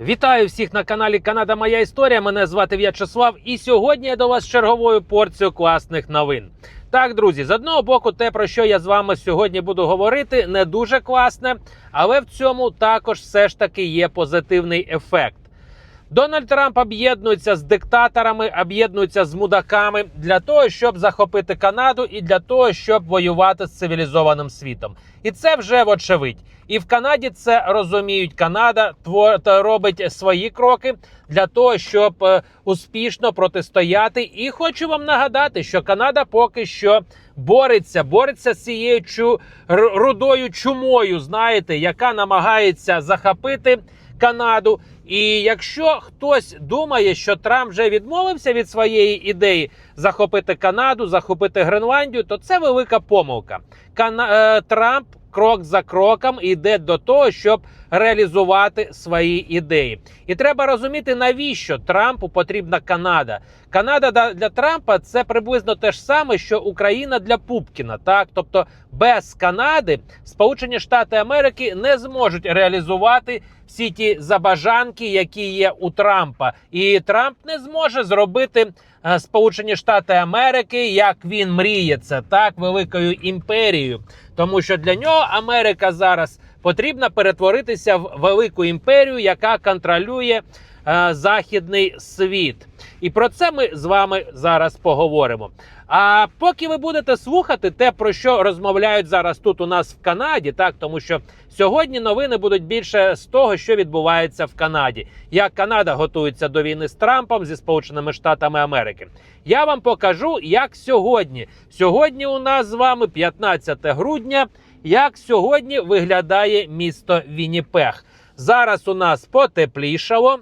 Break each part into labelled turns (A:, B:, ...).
A: Вітаю всіх на каналі Канада Моя Історія. Мене звати В'ячеслав, і сьогодні я до вас черговою порцією класних новин. Так, друзі, з одного боку, те, про що я з вами сьогодні буду говорити, не дуже класне, але в цьому також все ж таки є позитивний ефект. Дональд Трамп об'єднується з диктаторами, об'єднується з мудаками для того, щоб захопити Канаду, і для того, щоб воювати з цивілізованим світом. І це вже вочевидь. І в Канаді це розуміють. Канада робить свої кроки для того, щоб е, успішно протистояти. І хочу вам нагадати, що Канада поки що бореться, бореться з цією чу рудою чумою, знаєте, яка намагається захопити Канаду. І якщо хтось думає, що Трамп вже відмовився від своєї ідеї захопити Канаду, захопити Гренландію, то це велика помилка. Кана... е, Трамп крок за кроком йде до того, щоб реалізувати свої ідеї. І треба розуміти, навіщо Трампу потрібна Канада. Канада для Трампа це приблизно те ж саме, що Україна для Пупкіна. Так, тобто без Канади Сполучені Штати Америки не зможуть реалізувати всі ті забажанки, які є у Трампа, і Трамп не зможе зробити Сполучені Штати Америки, як він мріє це так, великою імперією, тому що для нього Америка зараз потрібно перетворитися в велику імперію, яка контролює е, західний світ. І про це ми з вами зараз поговоримо. А поки ви будете слухати те, про що розмовляють зараз тут у нас в Канаді, так тому що сьогодні новини будуть більше з того, що відбувається в Канаді, як Канада готується до війни з Трампом зі Сполученими Штатами Америки. Я вам покажу, як сьогодні. Сьогодні у нас з вами 15 грудня. Як сьогодні виглядає місто Вінніпех? Зараз у нас потеплішало.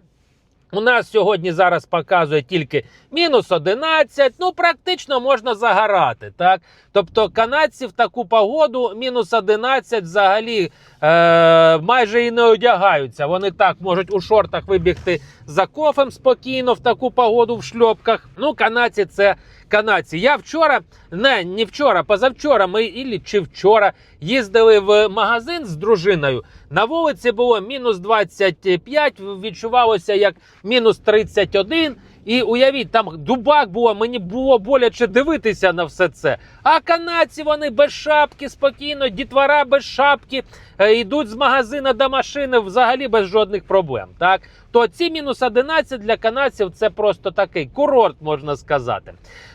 A: У нас сьогодні зараз показує тільки мінус 11, ну практично можна загорати. Так? Тобто канадці в таку погоду мінус 11 взагалі е, майже і не одягаються. Вони так можуть у шортах вибігти за кофем спокійно в таку погоду в шльопках. Ну, канадці це канадці. Я вчора, не, не вчора, позавчора, ми ілі чи вчора їздили в магазин з дружиною. На вулиці було мінус 25, відчувалося як мінус 31. І уявіть, там дубак було, мені було боляче дивитися на все це. А канадці вони без шапки, спокійно, дітвора без шапки, йдуть з магазина до машини взагалі без жодних проблем. Так? То ці мінус 11 для канадців це просто такий курорт, можна сказати.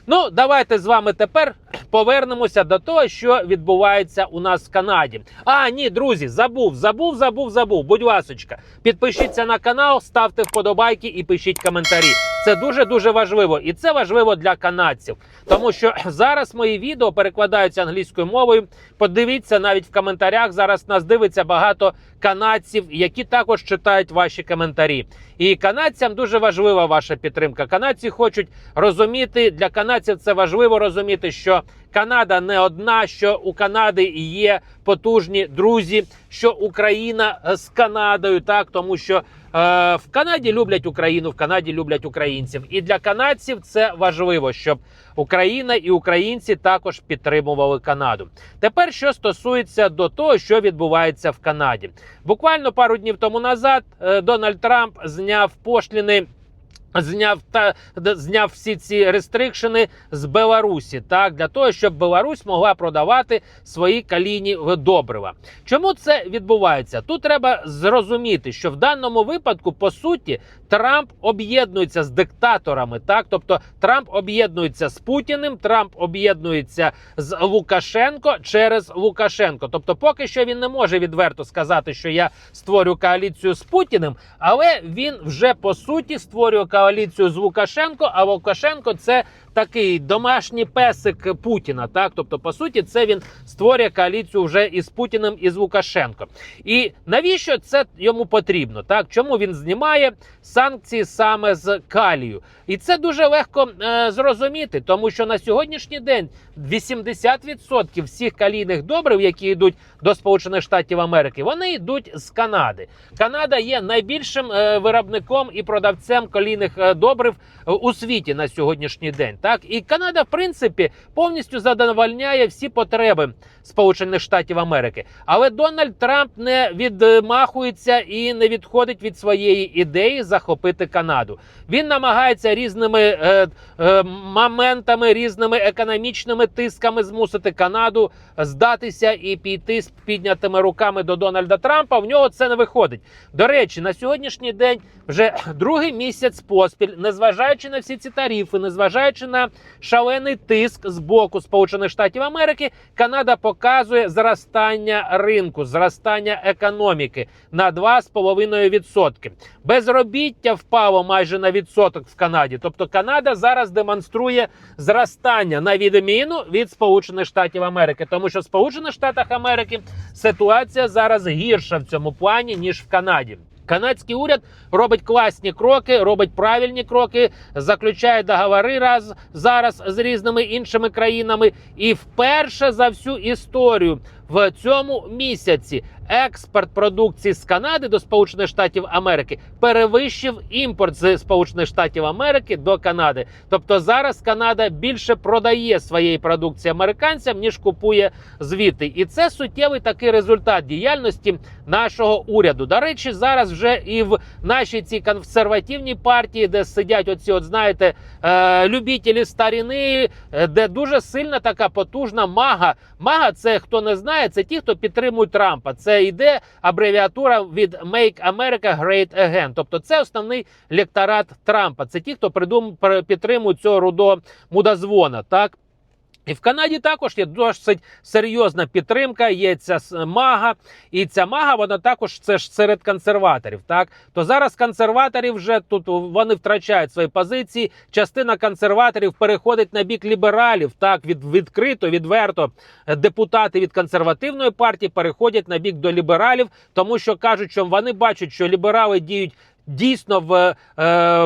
A: Ну, давайте з вами тепер повернемося до того, що відбувається у нас в Канаді. А, ні, друзі, забув, забув, забув, забув. Будь ласочка, підпишіться на канал, ставте вподобайки і пишіть коментарі. Це дуже дуже важливо, і це важливо для канадців, тому що зараз мої відео перекладаються англійською мовою. Подивіться навіть в коментарях. Зараз нас дивиться багато канадців, які також читають ваші коментарі. І канадцям дуже важлива ваша підтримка. Канадці хочуть розуміти для канадців. Це важливо розуміти, що Канада не одна, що у Канади є потужні друзі, що Україна з Канадою, так тому що. Е, В Канаді люблять Україну, в Канаді люблять українців, і для канадців це важливо, щоб Україна і українці також підтримували Канаду. Тепер що стосується до того, що відбувається в Канаді, буквально пару днів тому назад е, Дональд Трамп зняв пошліни. Зняв та зняв всі ці рестрикшени з Беларусі, так для того, щоб Беларусь могла продавати свої калійні добрива. Чому це відбувається? Тут треба зрозуміти, що в даному випадку, по суті, Трамп об'єднується з диктаторами. Так, тобто Трамп об'єднується з Путіним, Трамп об'єднується з Лукашенко через Лукашенко. Тобто, поки що він не може відверто сказати, що я створю коаліцію з Путіним, але він вже по суті створює коаліцію з Лукашенко. А Лукашенко це такий домашній песик Путіна. Так, тобто, по суті, це він створює коаліцію вже із Путіним і з Лукашенко. І навіщо це йому потрібно? Так, чому він знімає санкції саме з калію? І це дуже легко е, зрозуміти, тому що на сьогоднішній день 80% всіх калійних добрив, які йдуть до Сполучених Штатів Америки, вони йдуть з Канади. Канада є найбільшим е, виробником і продавцем калійних е, добрив е, у світі на сьогоднішній день. Так і Канада, в принципі, повністю задовольняє всі потреби Сполучених Штатів Америки. Але Дональд Трамп не відмахується і не відходить від своєї ідеї захопити Канаду. Він намагається різними е, е, моментами, різними економічними тисками змусити Канаду здатися і піти з піднятими руками до Дональда Трампа. В нього це не виходить. До речі, на сьогоднішній день вже другий місяць поспіль, незважаючи на всі ці тарифи, незважаючи на шалений тиск з боку Сполучених Штатів Америки, Канада показує зростання ринку, зростання економіки на 2,5%. Безробіття впало майже на відсоток в Канаді. Тобто Канада зараз демонструє зростання на відміну від Сполучених Штатів Америки, тому що в Сполучених Штатах Америки ситуація зараз гірша в цьому плані ніж в Канаді. Канадський уряд робить класні кроки, робить правильні кроки, заключає договори раз зараз з різними іншими країнами. І вперше за всю історію в цьому місяці експорт продукції з Канади до Сполучених Штатів Америки перевищив імпорт з Сполучених Штатів Америки до Канади. Тобто зараз Канада більше продає своєї продукції американцям ніж купує звідти, і це суттєвий такий результат діяльності нашого уряду. До речі, зараз вже і в нашій цій консервативній партії, де сидять оці, от знаєте, е, любітелі старіни, е, де дуже сильна така потужна мага. Мага, це хто не знає, це ті, хто підтримують Трампа. Це йде абревіатура від Make America Great Again. Тобто, це основний лекторат Трампа. Це ті, хто придум підтримують цього рудо мудозвона. Так. І в Канаді також є досить серйозна підтримка. Є ця мага, і ця мага вона також це ж серед консерваторів. Так то зараз консерваторів вже тут вони втрачають свої позиції. Частина консерваторів переходить на бік лібералів. Так від відкрито, відверто Е, депутати від консервативної партії переходять на бік до лібералів, тому що кажуть, що вони бачать, що ліберали діють. Дійсно в, е,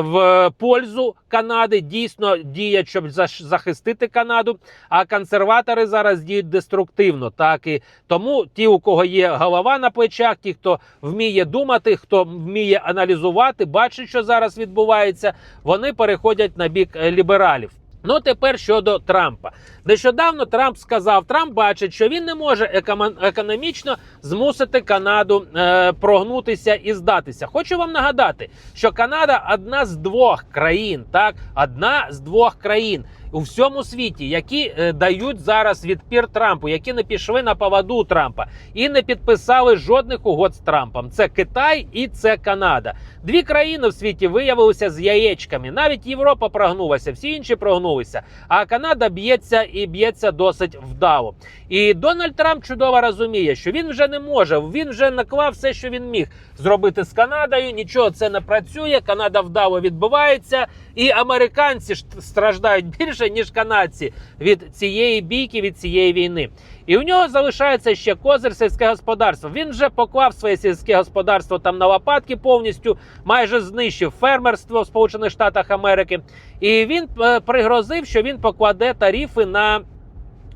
A: в пользу Канади дійсно діють, щоб захистити Канаду. А консерватори зараз діють деструктивно. Так і тому ті, у кого є голова на плечах, ті, хто вміє думати, хто вміє аналізувати, бачить, що зараз відбувається, вони переходять на бік е, лібералів. Ну тепер щодо Трампа. Нещодавно Трамп сказав, Трамп бачить, що він не може економ- економічно змусити Канаду е, прогнутися і здатися. Хочу вам нагадати, що Канада одна з двох країн, так, одна з двох країн. У всьому світі, які е, дають зараз відпір Трампу, які не пішли на поводу Трампа і не підписали жодних угод з Трампом. Це Китай і це Канада. Дві країни в світі виявилися з яєчками. Навіть Європа прогнулася, всі інші прогнулися. А Канада б'ється і б'ється досить вдало. І Дональд Трамп чудово розуміє, що він вже не може. Він вже наклав все, що він міг зробити з Канадою. Нічого це не працює. Канада вдало відбувається, і американці ж страждають більше ніж канадці від цієї бійки, від цієї війни. І у нього залишається ще козир сільське господарство. Він вже поклав своє сільське господарство там на лопатки повністю, майже знищив фермерство в Сполучених Штатах Америки. І він е, пригрозив, що він покладе тарифи на.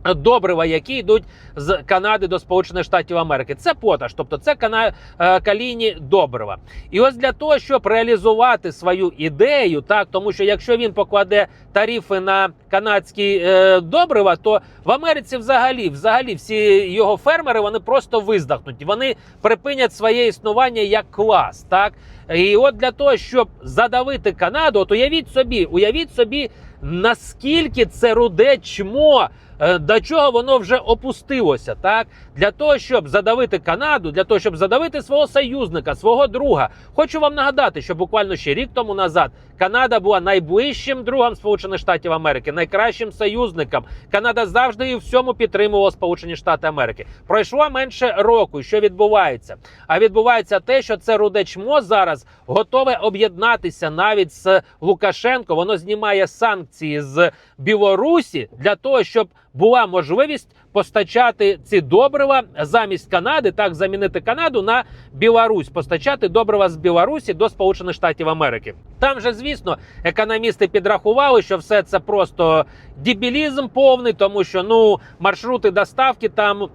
A: Добрива, які йдуть з Канади до Сполучених Штатів Америки, це поташ, тобто це кана... е, калійні добрива. І ось для того, щоб реалізувати свою ідею, так тому що якщо він покладе тарифи на канадські е, добрива, то в Америці взагалі, взагалі, всі його фермери вони просто виздохнуть. Вони припинять своє існування як клас. Так і от для того, щоб задавити Канаду, от уявіть собі, уявіть собі, наскільки це руде чмо. Е, До чого воно вже опустилося, так для того, щоб задавити Канаду, для того, щоб задавити свого союзника, свого друга. Хочу вам нагадати, що буквально ще рік тому назад Канада була найближчим другом Сполучених Штатів Америки, найкращим союзником. Канада завжди і всьому підтримувала Сполучені Штати Америки. Пройшло менше року. І Що відбувається? А відбувається те, що це руде чмо зараз готове об'єднатися навіть з Лукашенко. Воно знімає санкції з Білорусі для того, щоб була можливість постачати ці добрива замість Канади, так замінити Канаду на Білорусь, постачати добрива з Білорусі до Сполучених Штатів Америки. Там же, звісно, економісти підрахували, що все це просто дібілізм повний, тому що ну маршрути доставки там.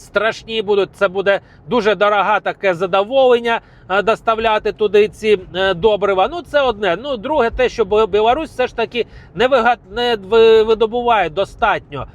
A: Страшні будуть. Це буде дуже дорога таке задоволення е, доставляти туди ці е, добрива. Ну це одне. Ну друге, те, що Білорусь все ж таки не видобуває достатньо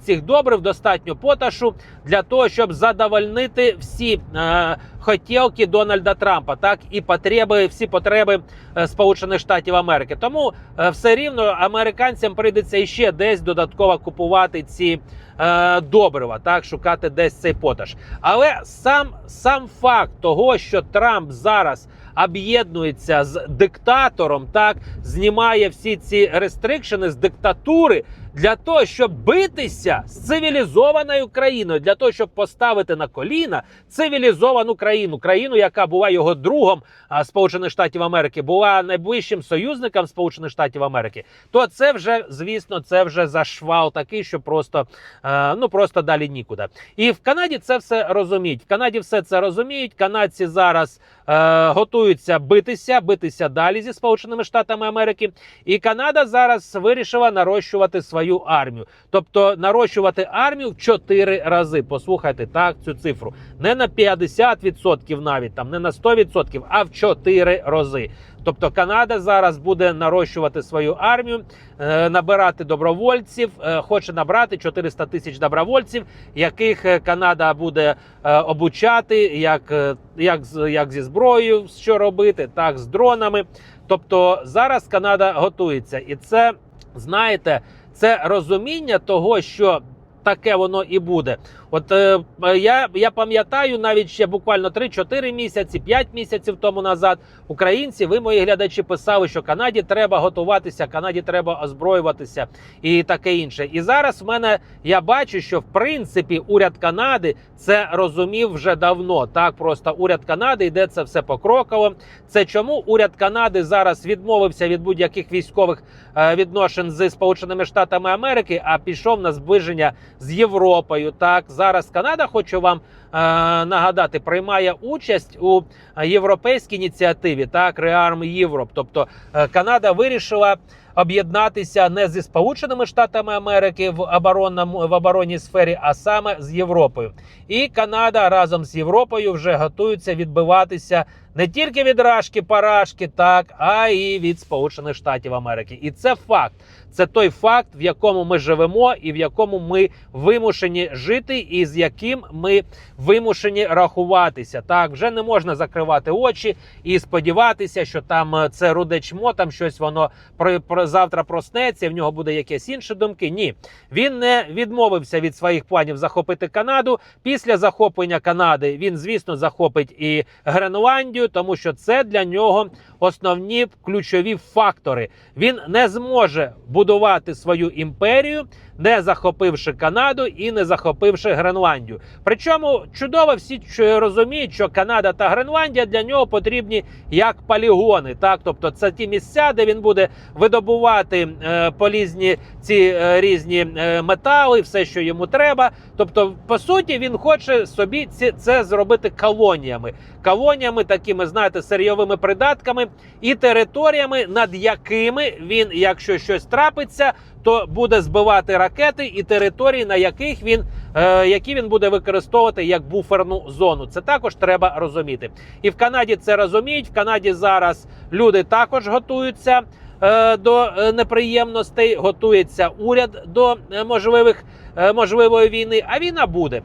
A: цих добрив, достатньо поташу для того, щоб задовольнити всі е, хотілки Дональда Трампа, так і потреби, всі потреби е, Сполучених Штатів Америки. Тому е, все рівно американцям прийдеться іще десь додатково купувати ці е, добрива, так шукати десь цей поташ. Але сам, сам факт того, що Трамп зараз об'єднується з диктатором, так знімає всі ці рестрикшени з диктатури для того, щоб битися з цивілізованою країною, для того, щоб поставити на коліна цивілізовану країну, країну, яка була його другом Сполучених Штатів Америки, була найближчим союзником Сполучених Штатів Америки, то це вже, звісно, це вже зашвал такий, що просто е, ну просто далі нікуди. І в Канаді це все розуміють. В Канаді все це розуміють. Канадці зараз е, готуються битися, битися далі зі Сполученими Штатами Америки. І Канада зараз вирішила нарощувати свою армію, тобто нарощувати армію в 4 рази. Послухайте так цю цифру. Не на 50% навіть там, не на 100%, а в 4 рази. Тобто Канада зараз буде нарощувати свою армію, е, набирати добровольців, е, хоче набрати 400 тисяч добровольців, яких е, Канада буде обучати, як, як, як зі зброєю, що робити, так з дронами. Тобто зараз Канада готується, і це знаєте, це розуміння того, що таке воно і буде. От е, я, я пам'ятаю навіть ще буквально 3-4 місяці, 5 місяців тому назад. Українці, ви мої глядачі, писали, що Канаді треба готуватися, Канаді треба озброюватися і таке інше. І зараз в мене я бачу, що в принципі уряд Канади це розумів вже давно. Так просто уряд Канади йде це все покроково. Це чому уряд Канади зараз відмовився від будь-яких військових е, відношень з Сполученими Штатами Америки, а пішов на зближення з Європою. Так зараз Канада, хочу вам е, нагадати, приймає участь у європейській ініціативі, так Rearm Europe. Тобто е, Канада вирішила об'єднатися не зі Сполученими Штатами Америки в оборонному в оборонній сфері, а саме з Європою. І Канада разом з Європою вже готується відбиватися не тільки від рашки парашки, так а і від Сполучених Штатів Америки. І це факт. Це той факт, в якому ми живемо, і в якому ми вимушені жити, і з яким ми вимушені рахуватися. Так вже не можна закривати очі і сподіватися, що там е, це руде чмо, там щось воно про, про завтра проснеться. В нього буде якісь інші думки. Ні, він не відмовився від своїх планів захопити Канаду. Після захоплення Канади він, звісно, захопить і Гренландію, тому що це для нього основні ключові фактори. Він не зможе будувати свою імперію, не захопивши Канаду і не захопивши Гренландію. Причому чудово всі розуміють, що Канада та Гренландія для нього потрібні як полігони. Так, тобто це ті місця, де він буде видобувати е, полізні ці е, різні е, метали, все, що йому треба. Тобто, по суті, він хоче собі ці, це зробити колоніями, колоніями, такими, знаєте, сирйовими придатками і територіями, над якими він, якщо щось трапиться, то буде збивати ракети і території, на яких він е, які він буде використовувати як буферну зону. Це також треба розуміти. І в Канаді це розуміють. В Канаді зараз люди також готуються. е, До е, неприємностей готується уряд до е, можливих можливої війни. А війна буде.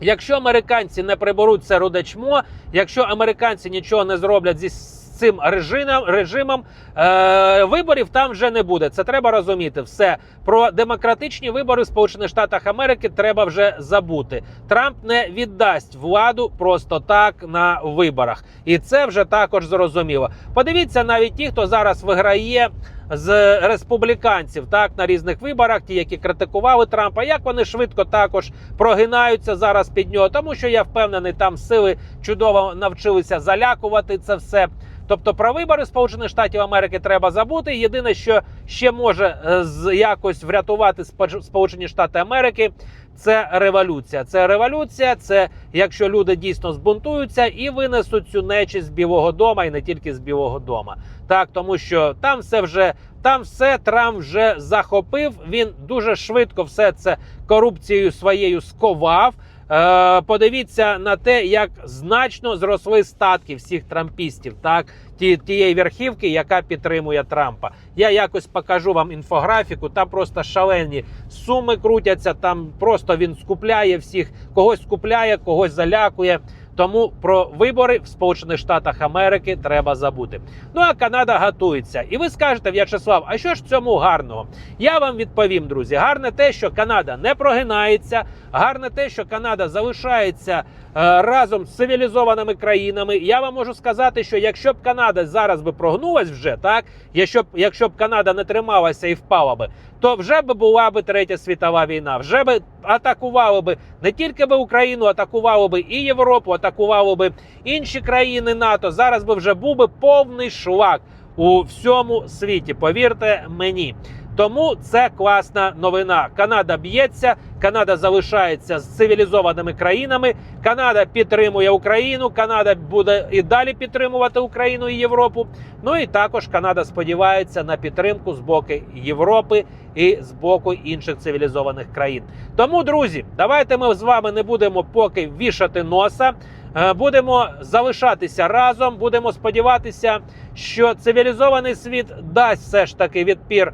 A: Якщо американці не приберуть це рудечмо, якщо американці нічого не зроблять зі цим режимом, режимом е, виборів там вже не буде. Це треба розуміти. Все про демократичні вибори в Сполучених Штатах Америки треба вже забути. Трамп не віддасть владу просто так на виборах, і це вже також зрозуміло. Подивіться навіть ті, хто зараз виграє з республіканців, так на різних виборах, ті, які критикували Трампа, як вони швидко також прогинаються зараз під нього, тому що я впевнений, там сили чудово навчилися залякувати це все. Тобто про вибори Сполучених Штатів Америки треба забути. Єдине, що ще може е, якось врятувати Сполучені Штати Америки, це революція. Це революція. Це якщо люди дійсно збунтуються і винесуть цю нечість з Білого дома, і не тільки з Білого дома. Так, тому що там все вже там все Трамп вже захопив. Він дуже швидко все це корупцією своєю сковав. Е, подивіться на те, як значно зросли статки всіх трампістів, так ті, тієї верхівки, яка підтримує Трампа. Я якось покажу вам інфографіку. Там просто шалені суми крутяться. Там просто він скупляє всіх, когось скупляє, когось залякує. Тому про вибори в Сполучених Штатах Америки треба забути. Ну а Канада готується. І ви скажете, В'ячеслав, а що ж цьому гарного? Я вам відповім, друзі. Гарне те, що Канада не прогинається, гарне те, що Канада залишається е, разом з цивілізованими країнами. Я вам можу сказати, що якщо б Канада зараз би прогнулась вже, так якщо б, якщо б Канада не трималася і впала би, то вже б була би третя світова війна. Вже би атакували би не тільки би Україну, атакували би і Європу, атакували би інші країни НАТО. Зараз би вже був би повний шлак у всьому світі. Повірте мені. Тому це класна новина. Канада б'ється, Канада залишається з цивілізованими країнами. Канада підтримує Україну. Канада буде і далі підтримувати Україну і Європу. Ну і також Канада сподівається на підтримку з боку Європи і з боку інших цивілізованих країн. Тому, друзі, давайте ми з вами не будемо поки вішати носа. Е, Будемо залишатися разом. Будемо сподіватися, що цивілізований світ дасть все ж таки відпір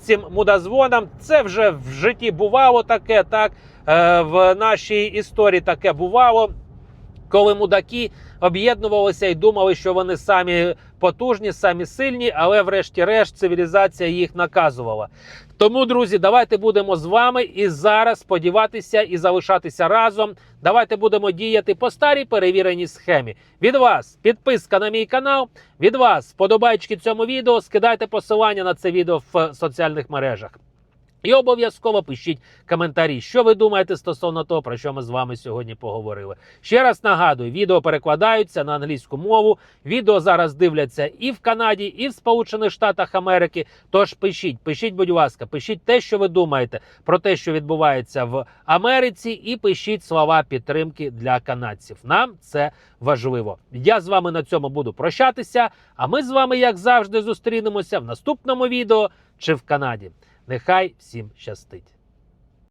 A: цим мудозвоном. Це вже в житті бувало таке, так Е, в нашій історії таке бувало. Коли мудаки об'єднувалися і думали, що вони самі потужні, самі сильні, але врешті-решт цивілізація їх наказувала. Тому, друзі, давайте будемо з вами і зараз сподіватися і залишатися разом. Давайте будемо діяти по старій перевіреній схемі. Від вас підписка на мій канал. Від вас подобайки цьому відео. Скидайте посилання на це відео в соціальних мережах. І обов'язково пишіть коментарі, що ви думаєте стосовно того, про що ми з вами сьогодні поговорили. Ще раз нагадую, відео перекладаються на англійську мову. Відео зараз дивляться і в Канаді, і в Сполучених Штатах Америки. Тож пишіть, пишіть, будь ласка, пишіть те, що ви думаєте про те, що відбувається в Америці, і пишіть слова підтримки для канадців. Нам це важливо. Я з вами на цьому буду прощатися. А ми з вами, як завжди, зустрінемося в наступному відео чи в Канаді. Нехай всім щастить!